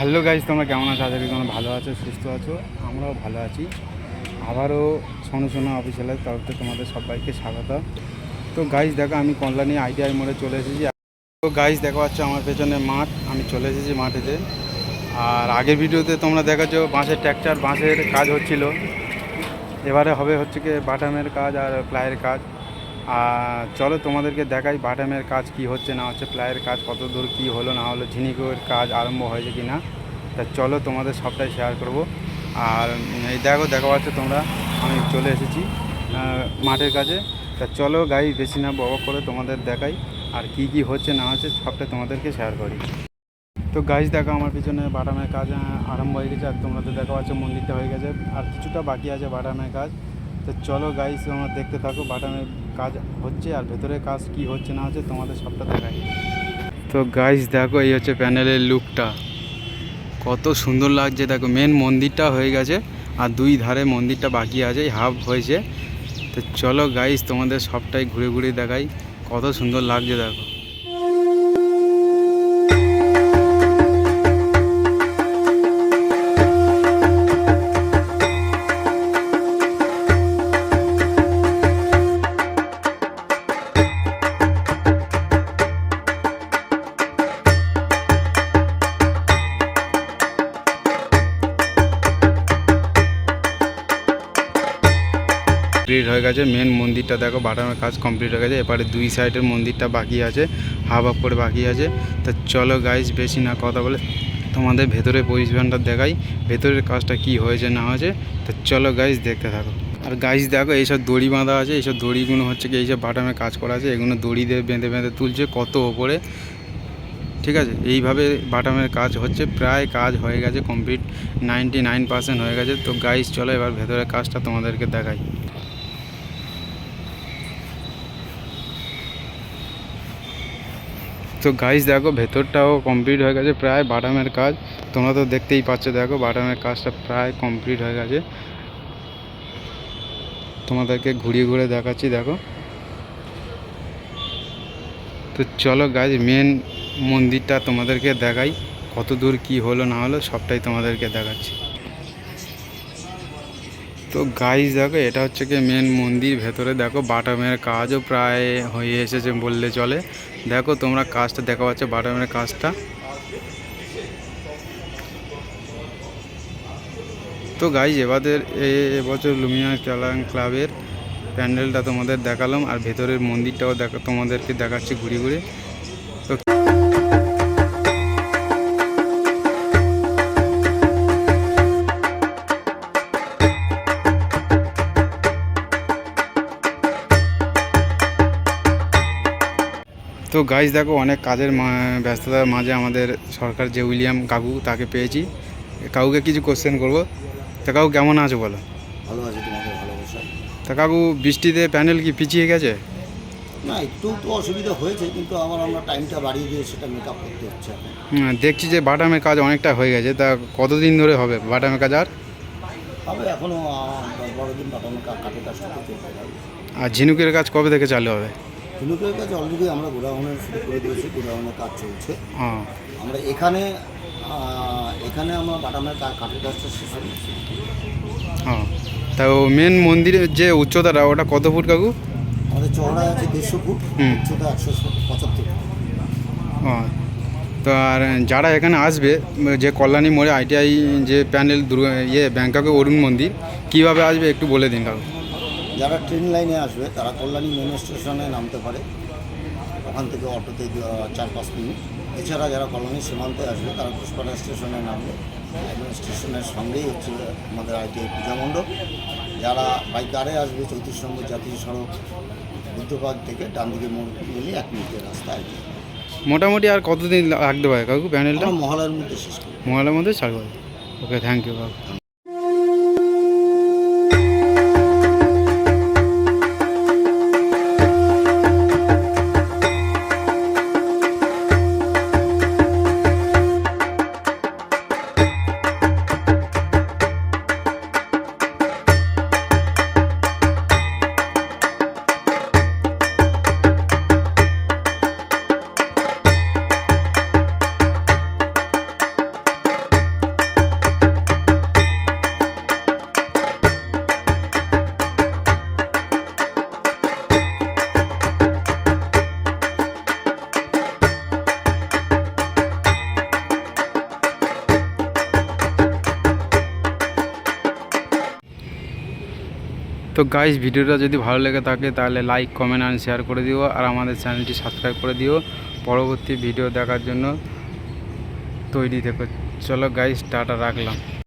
Hello guys তোমরা কেমন আছো? আজকে তোমরা ভালো আছো, সুস্থ আছো, আমরাও ভালো আছি। আবারও সোনু সোনা অফিসিয়ালের তরফ তোমাদের সবাইকে স্বাগত। তো গাইজ দেখো আমি কল্যাণী আইটিআই মোড়ে চলে এসেছি। তো গাইজ দেখো পাচ্ছ আমার পেছনে মাঠ, আমি চলে এসেছি মাঠেতে। আর আগের ভিডিওতে তোমরা দেখাচ্ছ বাঁশের ট্র্যাকচার বাঁশের কাজ হচ্ছিল। এবারে হবে হচ্ছে কি বাটামের কাজ আর প্লায়ের কাজ। আর চলো তোমাদেরকে দেখাই বাটামের কাজ কি হচ্ছে, না হচ্ছে প্লায়ের কাজ কত দূর কী হলো, না হলো, ঝিনিকের কাজ আরম্ভ হয়েছে কি না তা চলো তোমাদের সবটাই শেয়ার করব। আর এই দেখো, দেখা পাচ্ছ তোমরা, আমি চলে এসেছি মাঠের কাছে তা চলো গাই বেশি না, বক করে তোমাদের দেখাই, আর কি কি হচ্ছে, না হচ্ছে সবটাই তোমাদেরকে শেয়ার করি। তো গাইজ দেখো আমার পিছনে বাটামের কাজ আরম্ভ হয়ে গেছে, আর তোমরা তো দেখা পাচ্ছ মন্দিরটা হয়ে গেছে, আর কিছুটা বাকি আছে বাটামের কাজ। তো চলো গাইস তোমরা দেখতে থাকো বাটামের কাজ হচ্ছে আর ভেতরে কাজ কি হচ্ছে না হচ্ছে তোমাদের সবটা দেখাই। তো গাইস দেখো এই হচ্ছে প্যানেলের লুকটা কত সুন্দর লাগছে, দেখো মেন মন্দিরটা হয়ে গেছে আর দুই ধারে মন্দিরটা বাকি আছে হাফ হয়েছে। তো চলো গাইজ তোমাদের সবটাই ঘুরে ঘুরে দেখাই। কত সুন্দর লাগছে, দেখো। কমপ্লিট হয়ে গেছে। মেন মন্দিরটা দেখো বাটামের কাজ কমপ্লিট হয়ে গেছে। এবারে দুই সাইডের মন্দিরটা বাকি আছে হাফ হাফ করে বাকি আছে। তা চলো গাইজ বেশি না কথা বলে তোমাদের ভেতরের পজিশনটা দেখাই, ভেতরের কাজটা কি হয়েছে না হয়েছে। তা চলো গাইজ দেখতে থাকো। আর গাইজ দেখো, এইসব দড়ি বাঁধা আছে, এইসব দড়িগুলো হচ্ছে কি, এইসব বাটামের কাজ করা আছে। এগুলো দড়ি দিয়ে বেঁধে বেঁধে তুলছে কত ওপরে। ঠিক আছে? এইভাবে বাটামের কাজ হচ্ছে, প্রায় কাজ হয়ে গেছে কমপ্লিট নাইনটি হয়ে গেছে। তো গাইজ চলো এবার ভেতরের কাজটা তোমাদেরকে দেখাই। তো গাইজ দেখো, ভেতরটাও কমপ্লিট হয়ে গেছে, প্রায় বাটামের কাজ। তোমরা তো দেখতেই পাচ্ছ, দেখো বাটামের কাজটা প্রায় কমপ্লিট হয়ে গেছে। তোমাদেরকে ঘুরিয়ে ঘুরে দেখাচ্ছি, দেখো। তো চলো গাইজ মেন মন্দিরটা তোমাদেরকে দেখাই, কত দূর কি হলো না হলো, সবটাই তোমাদেরকে দেখাচ্ছি। তো গাইজ দেখো, এটা হচ্ছে কি মেন মন্দির, ভেতরে দেখো, বাটামের কাজও প্রায় হয়ে এসেছে বললে চলে। দেখো, তোমরা কাজটা দেখা পাচ্ছ, বাটামের কাজটা। তো গাইজ এবাদের, এ- এবছর লুমিয়া চালান ক্লাবের প্যান্ডেলটা তোমাদের দেখালাম, আর ভেতরের মন্দিরটাও দেখা, তোমাদেরকে দেখাচ্ছি ঘুরে ঘুরে। তো তো গাইজ দেখো অনেক কাজের ব্যস্ততার মাঝে আমাদের সরকার যে উইলিয়াম কাকু তাকে পেয়েছি। কাকুকে কিছু কোশ্চেন করব। তা কাকু কেমন আছো বলো? ভালো আছে তোমাদের ভালোবাসা। তা কাকু বৃষ্টিতে প্যানেল কি পিছিয়ে গেছে? না একটু তো অসুবিধা হয়েছে কিন্তু আবার আমরা টাইমটা বাড়িয়ে দিয়ে সেটা মেক আপ করতে হচ্ছে হুম, দেখছি যে বাটামের কাজ অনেকটা হয়ে গেছে। তা কতদিন ধরে হবে বাটামের কাজ আর? তবে এখনও দশ বারো দিন বাটানো কাঠের কাজটা আর ঝিনুকের কাজ কবে থেকে চালু হবে? ঝিনুকের কাছে অলরেডি আমরা গোডাউনের শুরু করে দিয়েছি গোডাউনের কাজ চলছে। আমরা এখানে এখানে আমরা বাটামের কাঠের কাজটা শেষ হয়ে গেছি হ্যাঁ তা মেন মন্দিরের যে উচ্চতাটা ওটা কত ফুট কাকু? আমাদের চওড়া আছে দেড়শো ফুট। উচ্চতা একশো পঁচাত্তর হ্যাঁ তো আর যারা এখানে আসবে যে কল্যাণী মোড়ে আইটিআই যে প্যানেল দুর্গা ইয়ে ব্যাংককে অরুণ মন্দির কীভাবে আসবে একটু বলে দিন কাকু। যারা ট্রেন লাইনে আসবে তারা কল্যাণী মেন স্টেশনে নামতে পারে। ওখান থেকে অটোতে চার পাঁচ মিনিট। এছাড়া যারা কল্যাণী সীমান্তে আসবে তারা পুষ্পাটা স্টেশনে নামবে। একদম স্টেশনের সঙ্গেই হচ্ছে আমাদের আইটিআই পূজা মণ্ডপ। যারা বাই কারে আসবে চৌত্রিশ নম্বর জাতীয় সড়ক বুদ্ধবাগ থেকে ডান দিকে মোড় মিলিয়ে এক মিনিটের রাস্তা আইটিআই মোটামুটি আর কতদিন লাগতে পারে কাকু প্যানেলটা? মহলার মধ্যে শেষ করি। মোবাইলের মধ্যে ছাড়বো। ওকে থ্যাংক ইউ কাকু। তো গাইজ ভিডিওটা যদি ভালো লেগে থাকে, তাহলে লাইক কমেন্ট আর শেয়ার করে দিও, আর আমাদের চ্যানেলটি সাবস্ক্রাইব করে দিও। পরবর্তী ভিডিও দেখার জন্য তৈরি থেকো। চলো গাইজ টাটা, রাখলাম।